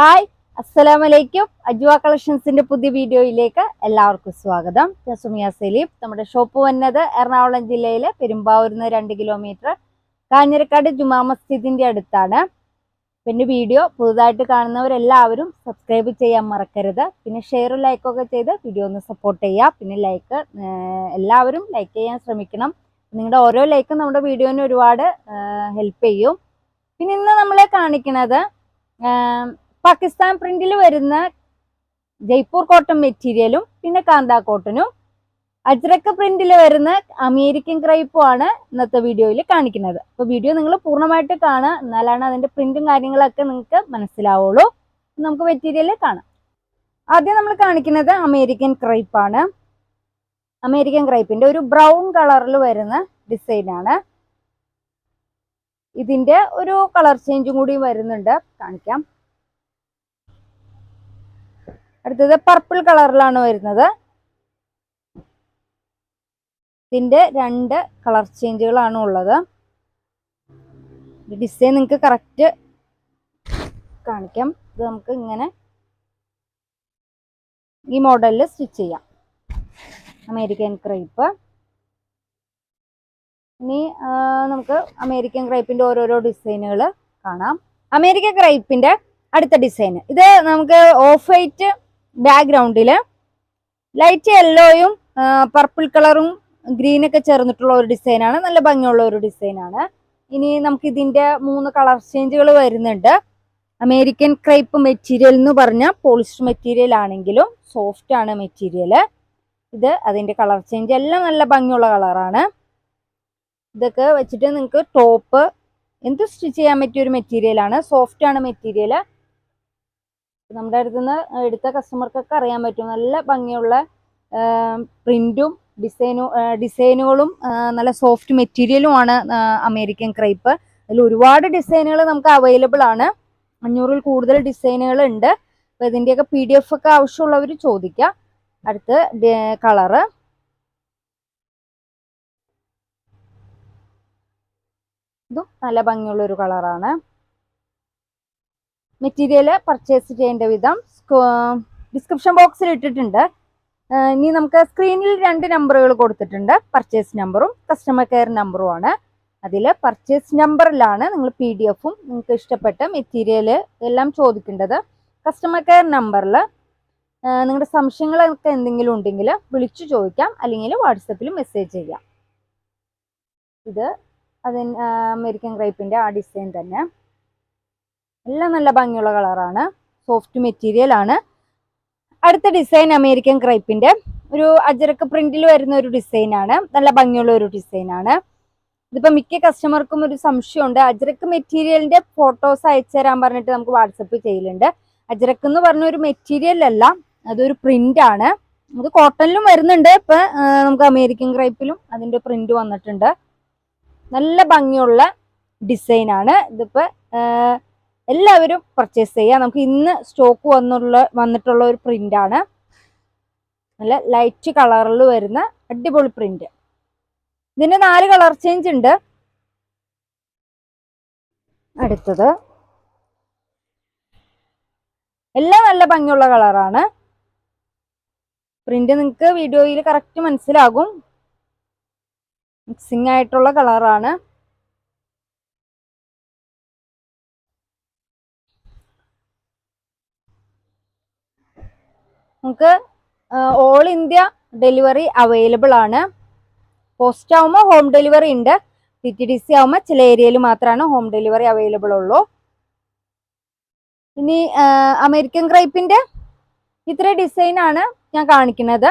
Hi അസ്സലാമലൈക്കും അജ്വ കളക്ഷൻസിന്റെ പുതിയ വീഡിയോയിലേക്ക് എല്ലാവർക്കും സ്വാഗതം. ഞാൻ സുമിയ സലീം. നമ്മുടെ ഷോപ്പ് വന്നത് എറണാകുളം ജില്ലയിലെ പെരുമ്പാവൂരിൽ നിന്ന് രണ്ട് കിലോമീറ്റർ കാഞ്ഞിരക്കാട് ജുമാ മസ്ജിദിന്റെ അടുത്താണ്. പിന്നെ വീഡിയോ പുതുതായിട്ട് കാണുന്നവരെല്ലാവരും സബ്സ്ക്രൈബ് ചെയ്യാൻ മറക്കരുത്. പിന്നെ ഷെയറും ലൈക്കൊക്കെ ചെയ്ത് വീഡിയോ ഒന്ന് സപ്പോർട്ട് ചെയ്യുക. പിന്നെ ലൈക്ക് എല്ലാവരും ലൈക്ക് ചെയ്യാൻ ശ്രമിക്കണം. നിങ്ങളുടെ ഓരോ ലൈക്കും നമ്മുടെ വീഡിയോന് ഒരുപാട് ഹെൽപ്പ് ചെയ്യും. പിന്നെ ഇന്ന് നമ്മളെ കാണിക്കുന്നത് പാകിസ്ഥാൻ പ്രിന്റിൽ വരുന്ന ജയ്പൂർ കോട്ടൺ മെറ്റീരിയലും പിന്നെ കാന്ത കോട്ടനും അജ്രക്ക് പ്രിന്റിൽ വരുന്ന അമേരിക്കൻ ക്രൈപ്പും ആണ് ഇന്നത്തെ വീഡിയോയിൽ കാണിക്കുന്നത്. അപ്പോൾ വീഡിയോ നിങ്ങൾ പൂർണമായിട്ട് കാണുക. എന്നാലാണ് അതിന്റെ പ്രിന്റും കാര്യങ്ങളൊക്കെ നിങ്ങൾക്ക് മനസ്സിലാവുള്ളൂ. നമുക്ക് മെറ്റീരിയൽ കാണാം. ആദ്യം നമ്മൾ കാണിക്കുന്നത് അമേരിക്കൻ ക്രൈപ്പ് ആണ്. അമേരിക്കൻ ക്രൈപ്പിന്റെ ഒരു ബ്രൗൺ കളറിൽ വരുന്ന ഡിസൈനാണ് ആണ്. ഇതിന്റെ ഒരു കളർ ചേഞ്ചും കൂടി വരുന്നുണ്ട്. കാണിക്കാം. അടുത്തത് പർപ്പിൾ കളറിലാണ് വരുന്നത്. ഇതിന്റെ രണ്ട് കളർ ചേഞ്ചുകളാണ് ഉള്ളത്. ഡിസൈൻ നിങ്ങൾക്ക് കറക്റ്റ് കാണിക്കാം. ഇത് നമുക്ക് ഇങ്ങനെ ഈ മോഡലിൽ സ്റ്റിച്ച് ചെയ്യാം. അമേരിക്കൻ ക്രൈപ്പ് ഇനി നമുക്ക് അമേരിക്കൻ ക്രൈപ്പിന്റെ ഓരോരോ ഡിസൈനുകൾ കാണാം. അമേരിക്കൻ ക്രൈപ്പിന്റെ അടുത്ത ഡിസൈൻ ഇത് നമുക്ക് ഓഫ് വൈറ്റ് ബാക്ക്ഗ്രൗണ്ടിൽ ലൈറ്റ് യെല്ലോയും പർപ്പിൾ കളറും ഗ്രീനൊക്കെ ചേർന്നിട്ടുള്ള ഒരു ഡിസൈനാണ് നല്ല ഭംഗിയുള്ള ഒരു ഡിസൈനാണ് ഇനി നമുക്ക് ഇതിന്റെ മൂന്ന് കളർ ചേഞ്ചുകൾ വരുന്നുണ്ട്. അമേരിക്കൻ ക്രൈപ്പ് മെറ്റീരിയൽ എന്ന് പറഞ്ഞാൽ പോളിസ്റ്റർ മെറ്റീരിയൽ ആണെങ്കിലും സോഫ്റ്റ് ആണ് മെറ്റീരിയൽ ഇത് അതിന്റെ കളർ ചേഞ്ച് എല്ലാം നല്ല ഭംഗിയുള്ള കളറാണ് ഇതൊക്കെ വെച്ചിട്ട് നിങ്ങൾക്ക് ടോപ്പ് എന്ത് സ്റ്റിച്ച് ചെയ്യാൻ പറ്റിയ ഒരു മെറ്റീരിയലാണ് സോഫ്റ്റ് ആണ് മെറ്റീരിയൽ നമ്മുടെ അടുത്ത് നിന്ന് എടുത്ത കസ്റ്റമർക്കൊക്കെ അറിയാൻ പറ്റും. നല്ല ഭംഗിയുള്ള പ്രിന്റും ഡിസൈനു ഡിസൈനുകളും നല്ല സോഫ്റ്റ് മെറ്റീരിയലും ആണ് അമേരിക്കൻ ക്രൈപ്പ് അതിൽ ഒരുപാട് ഡിസൈനുകൾ നമുക്ക് അവൈലബിൾ ആണ്. അഞ്ഞൂറിൽ കൂടുതൽ ഡിസൈനുകൾ ഉണ്ട്. അപ്പോൾ ഇതിന്റെയൊക്കെ പി ഡി എഫ് ഒക്കെ ആവശ്യമുള്ളവർ ചോദിക്കുക അടുത്ത് കളറ് ഇതും നല്ല ഭംഗിയുള്ള ഒരു കളറാണ് മെറ്റീരിയൽ പർച്ചേസ് ചെയ്യേണ്ട വിധം ഡിസ്ക്രിപ്ഷൻ ബോക്സിൽ ഇട്ടിട്ടുണ്ട്. ഇനി നമുക്ക് സ്ക്രീനിൽ രണ്ട് നമ്പറുകൾ കൊടുത്തിട്ടുണ്ട്. പർച്ചേസ് നമ്പറും കസ്റ്റമർ കെയർ നമ്പറും ആണ്. അതിൽ പർച്ചേസ് നമ്പറിലാണ് നിങ്ങൾ പി ഡി എഫും നിങ്ങൾക്ക് ഇഷ്ടപ്പെട്ട മെറ്റീരിയൽ എല്ലാം ചോദിക്കേണ്ടത്. കസ്റ്റമർ കെയർ നമ്പറിൽ നിങ്ങളുടെ സംശയങ്ങളൊക്കെ എന്തെങ്കിലും ഉണ്ടെങ്കിൽ വിളിച്ചു ചോദിക്കാം. അല്ലെങ്കിൽ വാട്സപ്പിൽ മെസ്സേജ് ചെയ്യാം. ഇത് അതിന് അമേരിക്കൻ ഗ്രൈപ്പിന്റെ ആ ഡിസൈൻ തന്നെ. എല്ലാം നല്ല ഭംഗിയുള്ള കളറാണ്. സോഫ്റ്റ് മെറ്റീരിയൽ ആണ്. അടുത്ത ഡിസൈൻ അമേരിക്കൻ ക്രൈപ്പിന്റെ ഒരു അജരക്ക് പ്രിന്റിൽ വരുന്ന ഒരു ഡിസൈൻ ആണ്. നല്ല ഭംഗിയുള്ള ഒരു ഡിസൈൻ ആണ്. ഇതിപ്പോ മിക്ക കസ്റ്റമർക്കും ഒരു സംശയമുണ്ട്. അജരക്ക് മെറ്റീരിയലിന്റെ ഫോട്ടോസ് അയച്ചു തരാൻ പറഞ്ഞിട്ട് നമുക്ക് വാട്സപ്പ് ചെയ്യലുണ്ട്. അജരക്ക് എന്ന് പറഞ്ഞ ഒരു മെറ്റീരിയൽ അല്ല അതൊരു പ്രിന്റ് ആണ്. നമുക്ക് കോട്ടണിലും വരുന്നുണ്ട്. ഇപ്പൊ നമുക്ക് അമേരിക്കൻ ക്രൈപ്പിലും അതിന്റെ പ്രിന്റ് വന്നിട്ടുണ്ട്. നല്ല ഭംഗിയുള്ള ഡിസൈൻ ആണ്. ഇതിപ്പോ എല്ലാവരും പർച്ചേസ് ചെയ്യാം. നമുക്ക് ഇന്ന് സ്റ്റോക്ക് വന്നുള്ള വന്നിട്ടുള്ള ഒരു പ്രിന്റ് ആണ്. നല്ല ലൈറ്റ് കളറിൽ വരുന്ന അടിപൊളി പ്രിന്റ് ഇതിന് നാല് കളർ ചേഞ്ച് ഉണ്ട്. അടുത്തത്. എല്ലാം നല്ല ഭംഗിയുള്ള കളറാണ് പ്രിന്റ് നിങ്ങൾക്ക് വീഡിയോയിൽ കറക്റ്റ് മനസ്സിലാകും. മിക്സിംഗ് ആയിട്ടുള്ള കളറാണ് നമുക്ക് ഓൾ ഇന്ത്യ ഡെലിവറി അവൈലബിൾ ആണ്. പോസ്റ്റ് ആവുമ്പോൾ ഹോം ഡെലിവറി ഉണ്ട്. ടി ടി ഡി സി ആവുമ്പോൾ ചില ഏരിയയിൽ മാത്രമാണ് ഹോം ഡെലിവറി അവൈലബിൾ ഉള്ളൂ. ഇനി അമേരിക്കൻ ക്രൈപ്പിന്റെ ഇത്ര ഡിസൈനാണ് ഞാൻ കാണിക്കുന്നത്.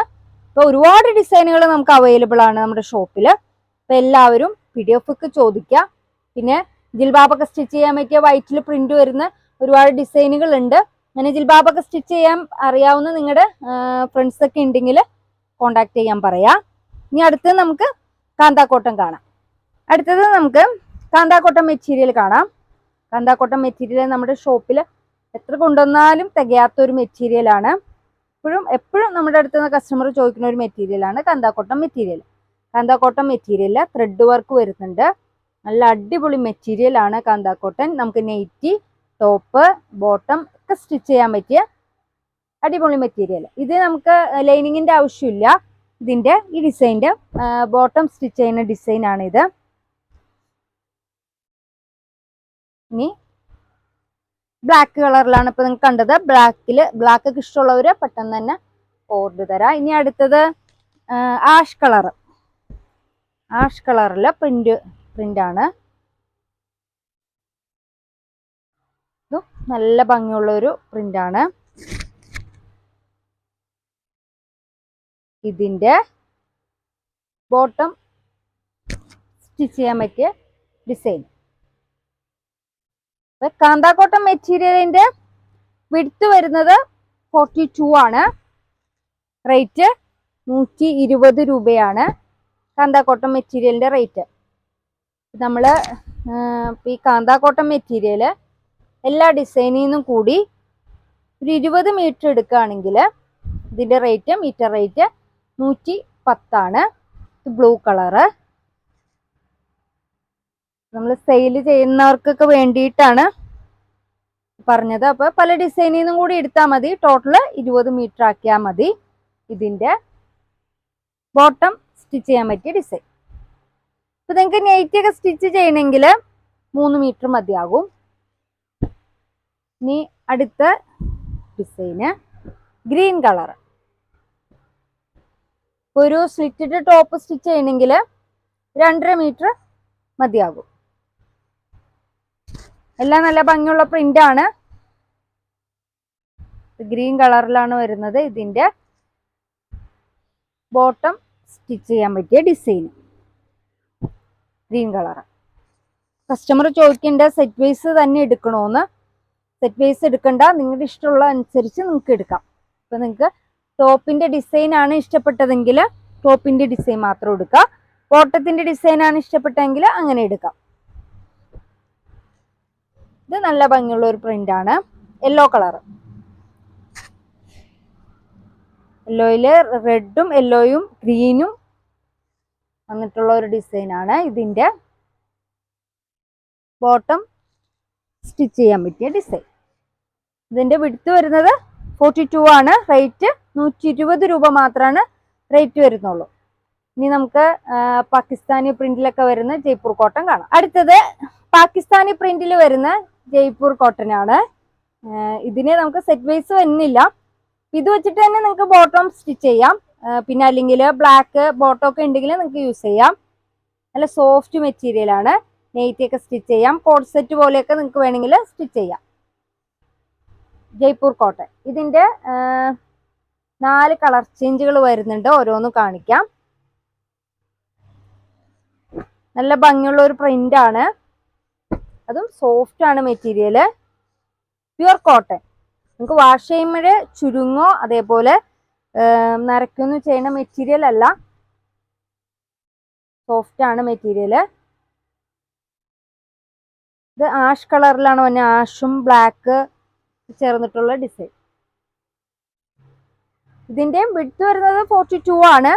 ഇപ്പോൾ ഒരുപാട് ഡിസൈനുകൾ നമുക്ക് അവൈലബിൾ ആണ് നമ്മുടെ ഷോപ്പിൽ അപ്പോൾ എല്ലാവരും പി ഡി എഫ് ഒക്കെ ചോദിക്കുക പിന്നെ ജിൽബാബൊക്കെ സ്റ്റിച്ച് ചെയ്യാൻ പറ്റിയ വൈറ്റിൽ പ്രിന്റ് വരുന്ന ഒരുപാട് ഡിസൈനുകൾ ഉണ്ട്. അങ്ങനെ ജിൽബാബൊക്കെ സ്റ്റിച്ച് ചെയ്യാൻ അറിയാവുന്ന നിങ്ങളുടെ ഫ്രണ്ട്സ് ഒക്കെ ഉണ്ടെങ്കിൽ കോണ്ടാക്ട് ചെയ്യാൻ പറയാം. ഇനി അടുത്തത് നമുക്ക് കാന്താക്കോട്ടം കാണാം. അടുത്തത് നമുക്ക് കാന്താക്കോട്ടം മെറ്റീരിയൽ കാണാം. കാന്താക്കോട്ടം മെറ്റീരിയൽ നമ്മുടെ ഷോപ്പിൽ എത്ര കൊണ്ടുവന്നാലും തികയാത്ത ഒരു മെറ്റീരിയൽ ആണ്. എപ്പോഴും എപ്പോഴും നമ്മുടെ അടുത്ത് നിന്ന് കസ്റ്റമർ ചോദിക്കുന്ന ഒരു മെറ്റീരിയലാണ് കാന്താക്കോട്ടം മെറ്റീരിയൽ കാന്താക്കോട്ടം മെറ്റീരിയലിൽ ത്രെഡ് വർക്ക് വരുന്നുണ്ട്. നല്ല അടിപൊളി മെറ്റീരിയലാണ് കാന്താക്കോട്ടൻ. നമുക്ക് നെയ്റ്റി ടോപ്പ് ബോട്ടം ഒക്കെ സ്റ്റിച്ച് ചെയ്യാൻ പറ്റിയ അടിപൊളി മെറ്റീരിയൽ ഇത് നമുക്ക് ലൈനിങ്ങിന്റെ ആവശ്യമില്ല. ഇതിന്റെ ഈ ഡിസൈന്റെ ബോട്ടം സ്റ്റിച്ച് ചെയ്യുന്ന ഡിസൈൻ ആണ് ഇത് ഇനി ബ്ലാക്ക് കളറിലാണ് ഇപ്പം നിങ്ങൾക്ക് കണ്ടത്. ബ്ലാക്കിൽ ബ്ലാക്ക് ഒക്കെ ഇഷ്ടമുള്ളവർ പെട്ടെന്ന് തന്നെ ഓർഡർ തരാം. ഇനി അടുത്തത് ആഷ് കളർ ആഷ് കളറിൽ പ്രിന്റ് പ്രിന്റ് നല്ല ഭംഗിയുള്ള ഒരു പ്രിന്റ് ആണ് ഇതിന്റെ ബോട്ടം സ്റ്റിച്ച് ചെയ്യാൻ പറ്റിയ ഡിസൈൻ. കാന്താക്കോട്ടം മെറ്റീരിയലിന്റെ വിടുത്ത് വരുന്നത് ഫോർട്ടി ടു ആണ്. റേറ്റ് നൂറ്റി ഇരുപത് രൂപയാണ് കാന്താക്കോട്ടം മെറ്റീരിയലിന്റെ റേറ്റ്. നമ്മൾ ഈ കാന്താക്കോട്ടം മെറ്റീരിയൽ എല്ലാ ഡിസൈനിൽ നിന്നും കൂടി ഒരു ഇരുപത് മീറ്റർ എടുക്കുകയാണെങ്കിൽ ഇതിന്റെ റേറ്റ് മീറ്റർ റേറ്റ് നൂറ്റി പത്താണ് ബ്ലൂ കളറ് നമ്മൾ സെയിൽ ചെയ്യുന്നവർക്കൊക്കെ വേണ്ടിയിട്ടാണ് പറഞ്ഞത്. അപ്പോൾ പല ഡിസൈനിൽ നിന്നും കൂടി എടുത്താൽ മതി. ടോട്ടൽ ഇരുപത് മീറ്റർ ആക്കിയാൽ മതി. ഇതിന്റെ ബോട്ടം സ്റ്റിച്ച് ചെയ്യാൻ പറ്റിയ ഡിസൈൻ അപ്പോൾ നിങ്ങൾക്ക് നെയ്റ്റ് ഒക്കെ സ്റ്റിച്ച് ചെയ്യണമെങ്കിൽ മൂന്ന് മീറ്റർ മതിയാകും. ഇനി അടുത്ത ഡിസൈന് ഗ്രീൻ കളർ ഒരു സ്ലിറ്റഡ് ടോപ്പ് സ്റ്റിച്ച് ചെയ്യണമെങ്കിൽ രണ്ടര മീറ്റർ മതിയാകും. എല്ലാം നല്ല ഭംഗിയുള്ള പ്രിന്റ് ആണ്. ഗ്രീൻ കളറിലാണ് വരുന്നത് ഇതിന്റെ ബോട്ടം സ്റ്റിച്ച് ചെയ്യാൻ പറ്റിയ ഡിസൈൻ ഗ്രീൻ കളർ കസ്റ്റമർ ചോദിക്കേണ്ട സെറ്റ് വൈസ് തന്നെ എടുക്കണോന്ന് സെറ്റ് പീസ് എടുക്കണ്ട. നിങ്ങളുടെ ഇഷ്ടമുള്ള അനുസരിച്ച് നിങ്ങൾക്ക് എടുക്കാം. അപ്പോൾ നിങ്ങൾക്ക് ടോപ്പിന്റെ ഡിസൈൻ ആണ് ഇഷ്ടപ്പെട്ടതെങ്കിൽ ടോപ്പിന്റെ ഡിസൈൻ മാത്രം എടുക്കാം ഓട്ടത്തിന്റെ ഡിസൈൻ ആണ് ഇഷ്ടപ്പെട്ടെങ്കിൽ അങ്ങനെ എടുക്കാം. ഇത് നല്ല ഭംഗിയുള്ള ഒരു പ്രിന്റ് ആണ്. യെല്ലോ കളർ യെല്ലോയിൽ റെഡും യെല്ലോയും ഗ്രീനും വന്നിട്ടുള്ള ഒരു ഡിസൈൻ ആണ്. ഇതിന്റെ ബോട്ടം സ്റ്റിച്ച് ചെയ്യാൻ പറ്റിയ ഡിസൈൻ ഇതിന്റെ വിടുത്ത് വരുന്നത് ഫോർട്ടി ടു ആണ്. റേറ്റ് നൂറ്റി ഇരുപത് രൂപ മാത്രമാണ് റേറ്റ് വരുന്നുള്ളൂ. ഇനി നമുക്ക് പാകിസ്ഥാനി പ്രിന്റിലൊക്കെ വരുന്ന ജയ്പൂർ കോട്ടൺ കാണാം. അടുത്തത് പാകിസ്ഥാനി പ്രിന്റിൽ വരുന്ന ജയ്പൂർ കോട്ടൺ ആണ്. ഇതിനെ നമുക്ക് സെറ്റ് വൈസ് വരുന്നില്ല. ഇത് വെച്ചിട്ട് തന്നെ നിങ്ങൾക്ക് ബോട്ടം സ്റ്റിച്ച് ചെയ്യാം. പിന്നെ അല്ലെങ്കിൽ ബ്ലാക്ക് ബോട്ടം ഒക്കെ ഉണ്ടെങ്കിൽ നിങ്ങൾക്ക് യൂസ് ചെയ്യാം. നല്ല സോഫ്റ്റ് മെറ്റീരിയൽ ആണ്. നെയ്റ്റിയൊക്കെ സ്റ്റിച്ച് ചെയ്യാം. കോഡ് സെറ്റ് പോലെയൊക്കെ നിങ്ങൾക്ക് വേണമെങ്കിൽ സ്റ്റിച്ച് ചെയ്യാം. ജയ്പൂർ കോട്ടൺ. ഇതിന്റെ നാല് കളർ ചേഞ്ചുകൾ വരുന്നുണ്ട്. ഓരോന്നും കാണിക്കാം. നല്ല ഭംഗിയുള്ള ഒരു പ്രിന്റ് ആണ്. അതും സോഫ്റ്റ് ആണ് മെറ്റീരിയൽ പ്യുർ കോട്ടൺ നമുക്ക് വാഷ് ചെയ്യുമ്പോൾ ചുരുങ്ങോ അതേപോലെ നരക്കൊന്നും ചെയ്യുന്ന മെറ്റീരിയൽ അല്ല. സോഫ്റ്റ് ആണ് മെറ്റീരിയൽ ഇത് ആഷ് കളറിലാണ് വന്നെ ആഷും ബ്ലാക്ക് ചേർന്നിട്ടുള്ള ഡിസൈൻ ഇതിന്റെയും വിഡ്ത്ത് വരുന്നത് ഫോർട്ടി ടു ആണ്.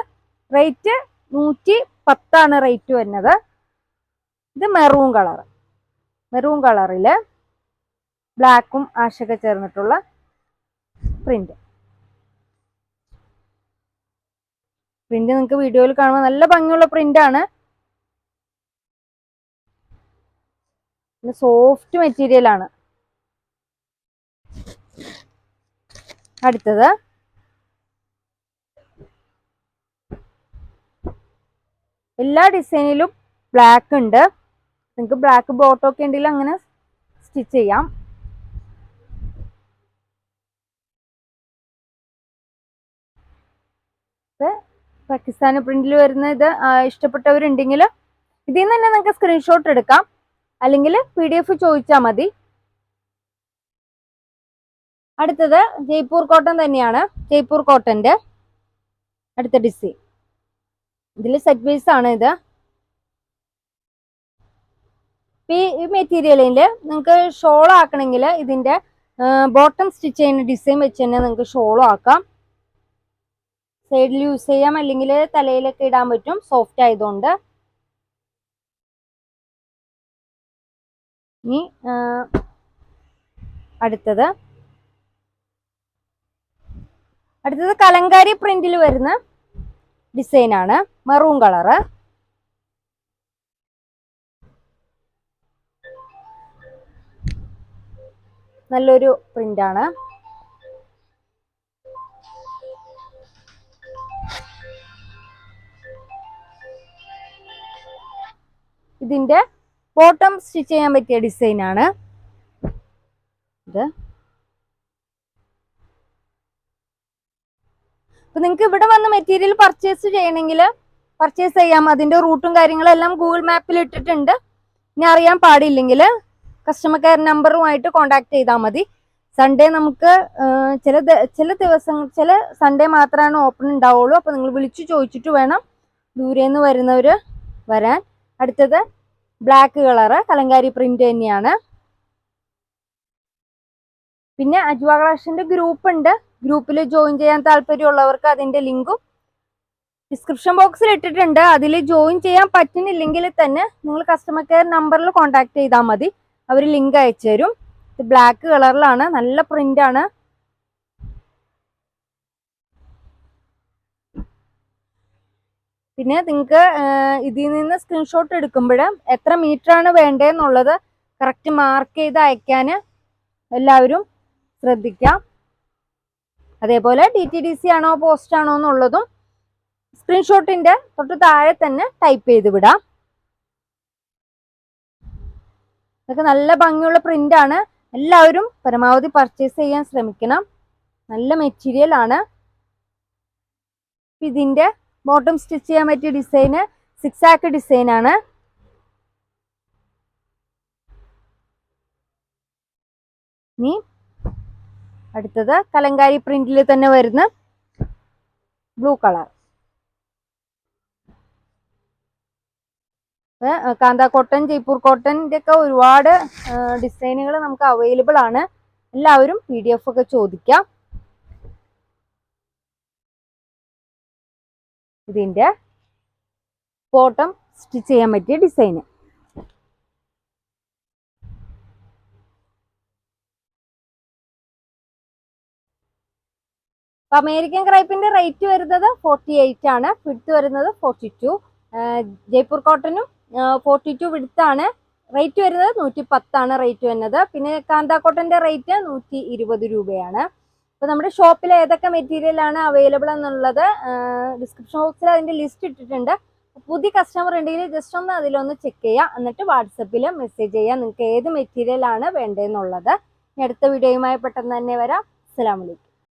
റേറ്റ് നൂറ്റി പത്താണ് റേറ്റ് വരുന്നത്. ഇത് മെറൂൺ കളർ മെറൂൺ കളറിൽ ബ്ലാക്കും ആഷൊക്കെ ചേർന്നിട്ടുള്ള പ്രിന്റ് പ്രിന്റ് നിങ്ങൾക്ക് വീഡിയോയിൽ കാണുമ്പോൾ നല്ല ഭംഗിയുള്ള പ്രിന്റ് ആണ്. സോഫ്റ്റ് മെറ്റീരിയൽ ആണ്. അടുത്തത്. എല്ലാ ഡിസൈനിലും ബ്ലാക്ക് ഉണ്ട്. നിങ്ങൾക്ക് ബ്ലാക്ക് ബോട്ടോ ഒക്കെ ഉണ്ടെങ്കിൽ അങ്ങനെ സ്റ്റിച്ച് ചെയ്യാം. പാകിസ്ഥാനി പ്രിന്റിൽ വരുന്ന ഇത് ഇഷ്ടപ്പെട്ടവരുണ്ടെങ്കിൽ ഇതിൽ നിന്ന് തന്നെ നിങ്ങൾക്ക് സ്ക്രീൻഷോട്ട് എടുക്കാം. അല്ലെങ്കിൽ പി ഡി എഫ് ചോദിച്ചാൽ മതി. അടുത്തത് ജയ്പൂർ കോട്ടൺ തന്നെയാണ്. ജയ്പൂർ കോട്ടന്റെ അടുത്ത ഡിസൈൻ. ഇതിൽ സെറ്റ് ബേസ് ആണ് ഇത്. ഈ മെറ്റീരിയലിൽ നിങ്ങൾക്ക് ഷോൾ ആക്കണമെങ്കിൽ ഇതിന്റെ ബോട്ടം സ്റ്റിച്ച് ചെയ്യുന്ന ഡിസൈൻ വെച്ച് തന്നെ നിങ്ങൾക്ക് ഷോളും ആക്കാം. സൈഡിൽ യൂസ് ചെയ്യാം. അല്ലെങ്കിൽ തലയിലൊക്കെ ഇടാൻ പറ്റും. സോഫ്റ്റ് ആയതുകൊണ്ട്. ഇനി അടുത്തത് അടുത്തത് കലങ്കാരി പ്രിന്റിൽ വരുന്ന ഡിസൈൻ ആണ്. മെറൂൺ കളറ് നല്ലൊരു പ്രിന്റ് ആണ്. ഇതിന്റെ ബോട്ടം സ്റ്റിച്ച് ചെയ്യാൻ പറ്റിയ ഡിസൈൻ ആണ്. ഇത്. അപ്പൊ നിങ്ങൾക്ക് ഇവിടെ വന്ന് മെറ്റീരിയൽ പർച്ചേസ് ചെയ്യണമെങ്കിൽ പർച്ചേസ് ചെയ്യാം. അതിന്റെ റൂട്ടും കാര്യങ്ങളും എല്ലാം ഗൂഗിൾ മാപ്പിൽ ഇട്ടിട്ടുണ്ട്. ഇനി അറിയാൻ പാടില്ലെങ്കിൽ കസ്റ്റമർ കെയർ നമ്പറുമായിട്ട് കോൺടാക്ട് ചെയ്താൽ മതി. സൺഡേ നമുക്ക് ചില ചില ദിവസങ്ങൾ ചില സൺഡേ മാത്രമാണ് ഓപ്പൺ ഉണ്ടാവുള്ളൂ. അപ്പൊ നിങ്ങൾ വിളിച്ചു ചോദിച്ചിട്ട് വേണം ദൂരേന്ന് വരുന്നവര് വരാൻ. അടുത്തത് ബ്ലാക്ക് കളറ് കലങ്കാരി പ്രിന്റ് തന്നെയാണ്. പിന്നെ അജ്വ ക്ലാഷിന്റെ ഗ്രൂപ്പ് ഉണ്ട്. ഗ്രൂപ്പിൽ ജോയിൻ ചെയ്യാൻ താല്പര്യമുള്ളവർക്ക് അതിന്റെ ലിങ്കും ഡിസ്ക്രിപ്ഷൻ ബോക്സിൽ ഇട്ടിട്ടുണ്ട്. അതിൽ ജോയിൻ ചെയ്യാൻ പറ്റുന്നില്ലെങ്കിൽ തന്നെ നിങ്ങൾ കസ്റ്റമർ കെയർ നമ്പറിൽ കോൺടാക്ട് ചെയ്താൽ മതി. അവർ ലിങ്ക് അയച്ചു തരും. ഇത് ബ്ലാക്ക് കളറിലാണ് നല്ല പ്രിന്റ് ആണ്. പിന്നെ നിങ്ങൾക്ക് ഇതിൽ നിന്ന് സ്ക്രീൻഷോട്ട് എടുക്കുമ്പോൾ എത്ര മീറ്റർ ആണ് വേണ്ടതെന്നുള്ളത് കറക്റ്റ് മാർക്ക് ചെയ്ത് അയക്കാൻ എല്ലാവരും ശ്രദ്ധിക്കാം. അതേപോലെ ഡി ടി ഡി സി ആണോ പോസ്റ്റ് ആണോ എന്നുള്ളതും സ്ക്രീൻഷോട്ടിന്റെ തൊട്ട് താഴെ തന്നെ ടൈപ്പ് ചെയ്ത് വിടാം. ഇതൊക്കെ നല്ല ഭംഗിയുള്ള പ്രിന്റ് ആണ്. എല്ലാവരും പരമാവധി പർച്ചേസ് ചെയ്യാൻ ശ്രമിക്കണം. നല്ല മെറ്റീരിയൽ ആണ്. ഇതിന്റെ ബോട്ടം സ്റ്റിച്ച് ചെയ്യാൻ പറ്റിയ ഡിസൈന് സിക്സ് ആക്ക് ഡിസൈൻ ആണ്. ഇനി അടുത്തത് കലങ്കാരി പ്രിന്റിൽ തന്നെ വരുന്ന blue colour. Kantha cotton Jaipur കോട്ടന്റെ ഒക്കെ ഒരുപാട് ഡിസൈനുകൾ നമുക്ക് അവൈലബിൾ ആണ്. എല്ലാവരും പി ഡി എഫ് ഒക്കെ ചോദിക്കാം. ഇതിന്റെ ബോട്ടം സ്റ്റിച്ച് ചെയ്യാൻ പറ്റിയ ഡിസൈന്. അമേരിക്കൻ ക്രൈപ്പിന്റെ റേറ്റ് വരുന്നത് ഫോർട്ടി എയ്റ്റ് ആണ്. വിടുത്ത് വരുന്നത് ഫോർട്ടി ടു ജയ്പൂർ കോട്ടനും ഫോർട്ടി ടു വിടുത്താണ് റേറ്റ് വരുന്നത് നൂറ്റി പത്താണ് റേറ്റ് വരുന്നത്. പിന്നെ കാന്ത കോട്ടന്റെ റേറ്റ് നൂറ്റി ഇരുപത് രൂപയാണ്. അപ്പൊ നമ്മുടെ ഷോപ്പിൽ ഏതൊക്കെ മെറ്റീരിയലാണ് അവൈലബിൾ എന്നുള്ളത് ഡിസ്ക്രിപ്ഷൻ ബോക്സിൽ അതിന്റെ ലിസ്റ്റ് ഇട്ടിട്ടുണ്ട്. പുതിയ കസ്റ്റമർ ഉണ്ടെങ്കിൽ ജസ്റ്റ് ഒന്ന് അതിലൊന്ന് ചെക്ക് ചെയ്യുക. എന്നിട്ട് വാട്സപ്പിൽ മെസ്സേജ് ചെയ്യുക നിങ്ങൾക്ക് ഏത് മെറ്റീരിയലാണ് വേണ്ടതെന്നുള്ളത്. അടുത്ത വീഡിയോയുമായി പെട്ടെന്ന് തന്നെ വരാം. അസ്സലാമലൈക്കും